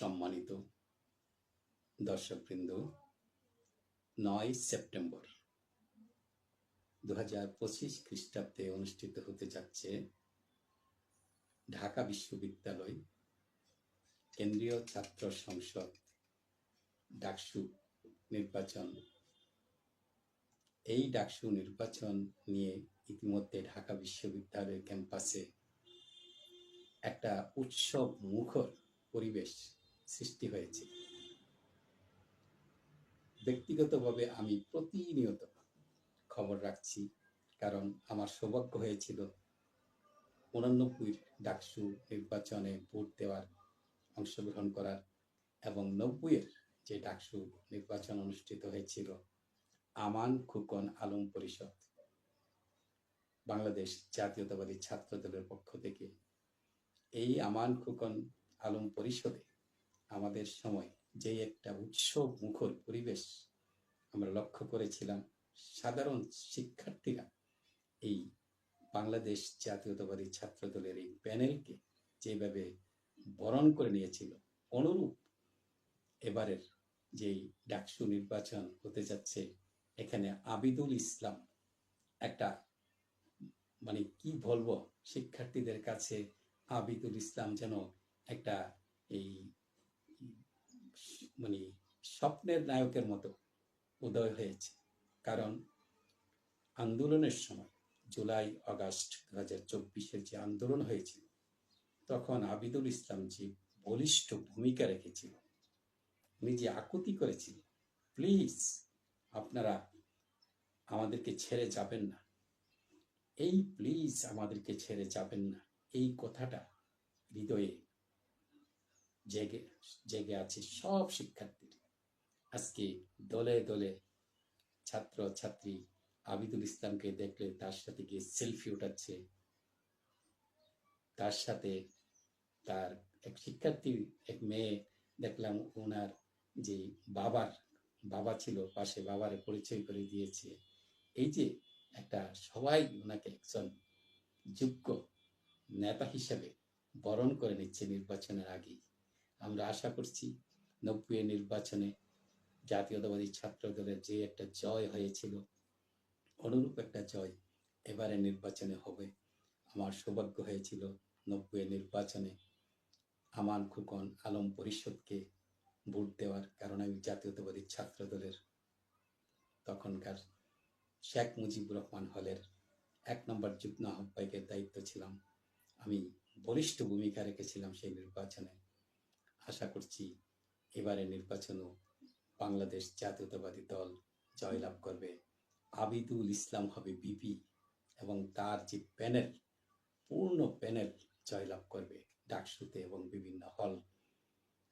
সম্মানিত দর্শকবৃন্দ, নয় সেপ্টেম্বর দু হাজার পঁচিশ খ্রিস্টাব্দে অনুষ্ঠিত হতে যাচ্ছে ঢাকা বিশ্ববিদ্যালয় কেন্দ্রীয় ছাত্র সংসদ ডাকসু নির্বাচন। এই ডাকসু নির্বাচন নিয়ে ইতিমধ্যে ঢাকা বিশ্ববিদ্যালয়ের ক্যাম্পাসে একটা উৎসব মুখর পরিবেশ সৃষ্টি হয়েছে। ব্যক্তিগতভাবে আমি প্রতিনিয়ত খবর রাখছি, কারণ আমার সৌভাগ্য হয়েছিল উনানব্বই ডাকসু নির্বাচনে ভোট দেওয়ার, অংশগ্রহণ করার এবং নব্বইয়ের যে ডাকসু নির্বাচন অনুষ্ঠিত হয়েছিল, আমান খুকন আলম পরিষদ, বাংলাদেশ জাতীয়তাবাদী ছাত্র দলের পক্ষ থেকে। এই আমান খুকন আলম পরিষদে আমাদের সময় যে একটা উৎসব মুখর পরিবেশ আমরা লক্ষ্য করেছিলাম, সাধারণ শিক্ষার্থীরা এই বাংলাদেশ জাতীয়তাবাদী ছাত্র দলের এই প্যানেলকে যেভাবে বরণ করে নিয়েছিল, অনুরূপ এবারের যেই ডাকসু নির্বাচন হতে যাচ্ছে, এখানে আবিদুল ইসলাম একটা মানে কি বলব, শিক্ষার্থীদের কাছে আবিদুল ইসলাম যেন একটা এই মানে স্বপ্নের নায়কের মতো উদয় হয়েছে। কারণ আন্দোলনের সময় জুলাই আগস্ট দু হাজার চব্বিশের যে আন্দোলন হয়েছিল, তখন আবিদুল ইসলাম যে বলিষ্ঠ ভূমিকা রেখেছিল যে আকুতি করেছিল, প্লিজ, আপনারা আমাদেরকে ছেড়ে যাবেন না। এই প্লিজ আমাদেরকে ছেড়ে যাবেন না। এই কথাটা হৃদয়ে জেগে জেগে আছে সব শিক্ষার্থীর। আজকে দলে দলে ছাত্র, ছাত্রী আবিদুল ইসলামকে দেখলে তার সাথে গিয়ে সেলফি উঠাচ্ছে। তার সাথে তার এক শিক্ষার্থী, এক মেয়ে দেখলাম ওনার যে বাবার, বাবা ছিল পাশে, বাবারে পরিচয় করে দিয়েছে। এই যে একটা সবাই ওনাকে একজন যোগ্য নেতা হিসেবে বরণ করে নিচ্ছে নির্বাচনের আগেই। আমরা আশা করছি নব্বই নির্বাচনে জাতীয়তাবাদী ছাত্র দলের যে একটা জয় হয়েছিল, অনুরূপ একটা জয় এবারে নির্বাচনে হবে। আমার সৌভাগ্য হয়েছিল নব্বই নির্বাচনে আমান খুকন আলম পরিষদকে ভোট দেওয়ার কারণ আমি জাতীয়তাবাদী ছাত্র দলের তখনকার শেখ মুজিবুর রহমান হলের এক নম্বর যুগ্ম আহ্বায়কের দায়িত্ব ছিলাম। আমি বলিষ্ঠ ভূমিকা রেখেছিলাম সেই নির্বাচনে। আশা করছি এবারে নির্বাচনও বাংলাদেশ জাতীয়তাবাদী দল জয়লাভ করবে। আবিদুল ইসলাম হবে বিপি এবং তার যে প্যানেল, পূর্ণ প্যানেল জয়লাভ করবে ডাকসুতে এবং বিভিন্ন হল।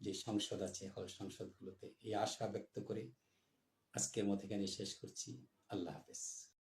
যে সংসদ আছে, হল সংসদগুলোতে এই আশা ব্যক্ত করে আজকের মতো এখানে শেষ করছি। আল্লাহ হাফেজ।